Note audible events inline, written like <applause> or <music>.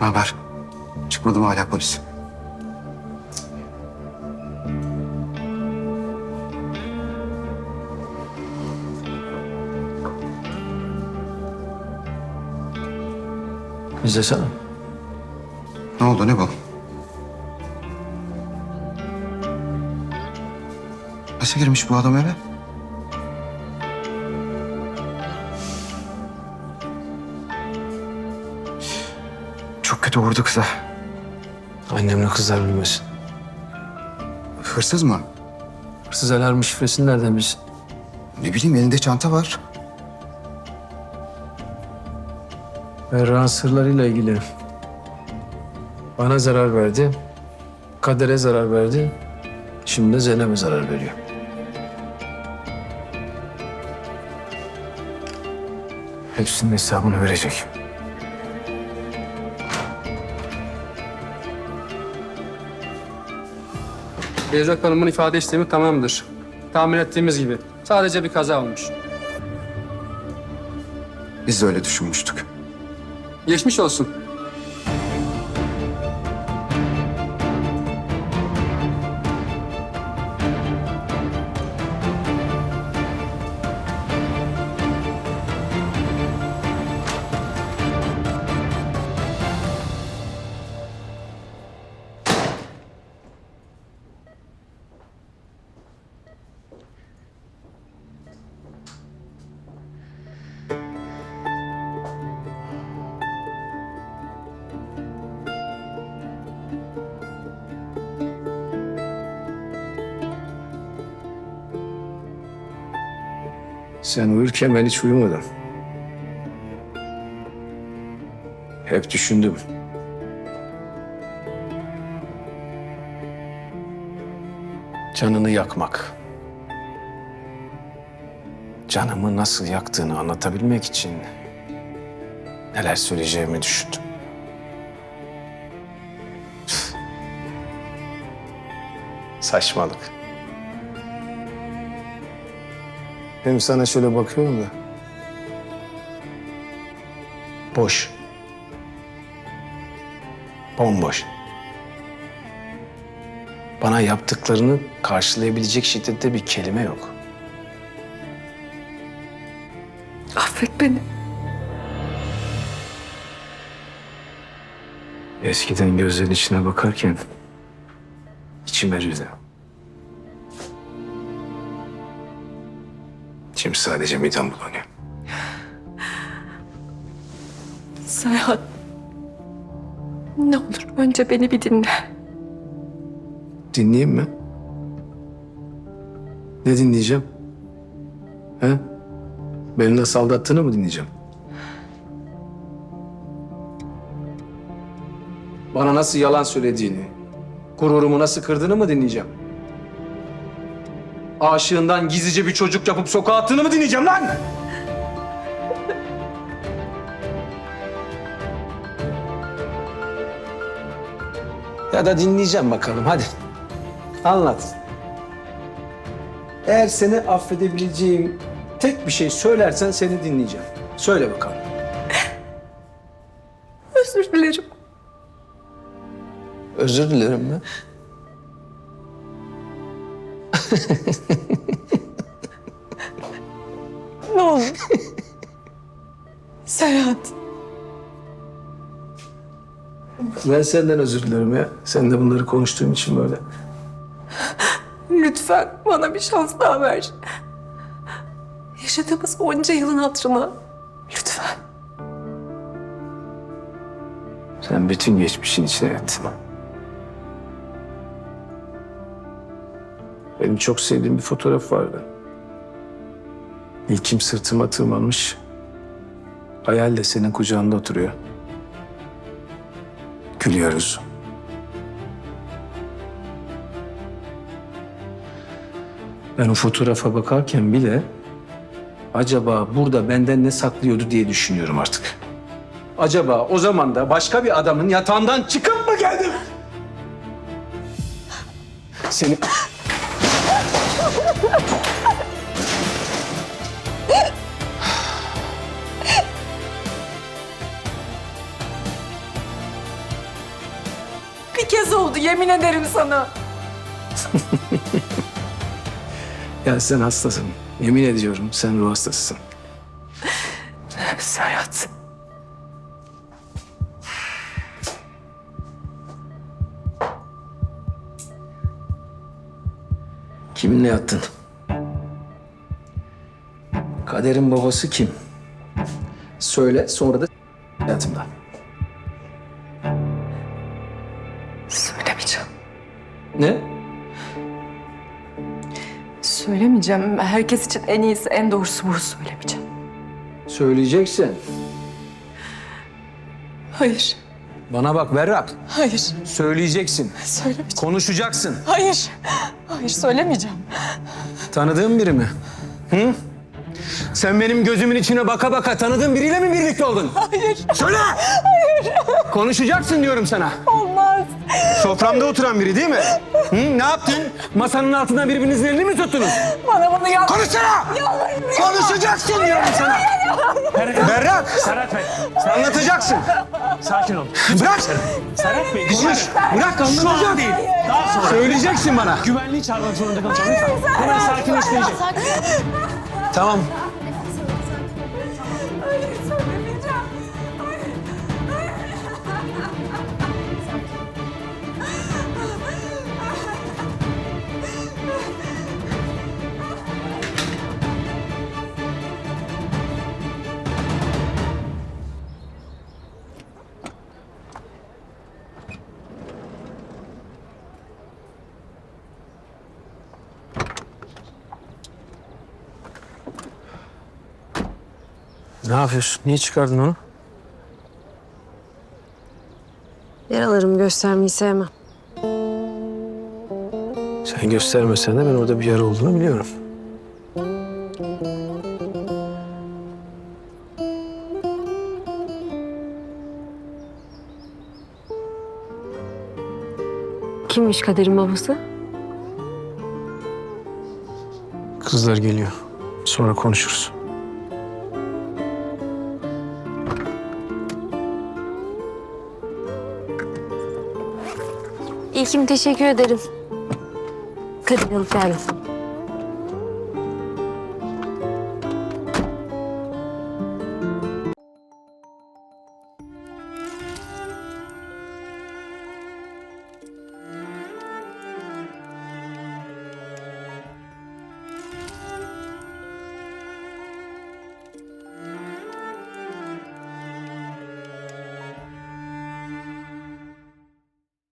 Ne haber? Çıkmadı mı hala polis? İzlesene. Ne oldu ne bu? Nasıl girmiş bu adam eve? Çok kötü vurdu kıza. Annemle kızlar bilmesin. Hırsız mı? Hırsız alarmı şifresini nereden bilsin? Ne bileyim elinde çanta var. Berra'nın sırlarıyla ilgili. Bana zarar verdi. Kader'e zarar verdi. Şimdi de Zeynep'e zarar veriyor. Hepsinin hesabını verecek. Beyza Hanım'ın ifade işlemi tamamdır. Tahmin ettiğimiz gibi. Sadece bir kaza olmuş. Biz de öyle düşünmüştük. Geçmiş olsun. Sen uyurken ben hiç uyumadım. Hep düşündüm. Canını yakmak. Canımı nasıl yaktığını anlatabilmek için neler söyleyeceğimi düşündüm. Saçmalık. Hem sana şöyle bakıyorum da. Boş. Bomboş. Bana yaptıklarını karşılayabilecek şiddette bir kelime yok. Affet beni. Eskiden gözlerin içine bakarken içim erirdi. Şimdi sadece midem bulanıyor. Sayhan. Ne olur önce beni bir dinle. Dinleyeyim mi? Ne dinleyeceğim? He? Beni nasıl aldattığını mı dinleyeceğim? Bana nasıl yalan söylediğini, gururumu nasıl kırdığını mı dinleyeceğim? Aşığından gizlice bir çocuk yapıp sokağa attığını mı dinleyeceğim lan? Ya da dinleyeceğim bakalım hadi. Anlat. Eğer seni affedebileceğim tek bir şey söylersen seni dinleyeceğim. Söyle bakalım. Özür dilerim. Özür dilerim mi? Ne olur. Serhat. Ben senden özür dilerim ya. Seninle bunları konuştuğum için böyle. Lütfen bana bir şans daha ver. Yaşadığımız onca yılın hatırına. Lütfen. Sen bütün geçmişin içine ettin. Benim çok sevdiğim bir fotoğraf vardı. İlkim sırtıma tırmanmış. Hayal de senin kucağında oturuyor. Gülüyoruz. Ben o fotoğrafa bakarken bile acaba burada benden ne saklıyordu diye düşünüyorum artık. Acaba o zaman da başka bir adamın yatağından çıkıp mı geldim? Seni... oldu yemin ederim sana. <laughs> Ya sen hastasın. Yemin ediyorum sen ruh hastasısın. Serhat. Kiminle yattın? Kader'in babası kim? Söyle sonra da hayatımda. Ne? Söylemeyeceğim. Herkes için en iyisi, en doğrusu bu. Söylemeyeceğim. Söyleyeceksin. Hayır. Bana bak Berrak. Hayır. Söyleyeceksin. Söylemeyeceğim. Konuşacaksın. Hayır. Hayır söylemeyeceğim. Tanıdığın biri mi? Hı? Sen benim gözümün içine baka baka tanıdığın biriyle mi birlikte oldun? Hayır. Söyle! Hayır. Konuşacaksın diyorum sana. Olmaz. Soframda oturan biri değil mi? Hı? Ne yaptın? Masanın altında birbirinizin elini mi tuttunuz? Bana bunu yap. Konuşsana! Konuşacaksın diyorum sana. Berrak! Serhat Bey, Anlatacaksın. sakin ol. Bırak! Serhat Bey, Konuş! Bırak anlatacağım. değil. Daha sonra. Söyleyeceksin bana. Güvenliği çağırmak zorunda kalacağım lütfen. Hemen sakinleştirecek. Tamam. Ne yapıyorsun? Niye çıkardın onu? Yaralarımı göstermeyi sevmem. Sen göstermesen de ben orada bir yara olduğunu biliyorum. Kimmiş kaderin babası? Kızlar geliyor. Sonra konuşuruz. İlkim teşekkür ederim. Kadir alıp geldim.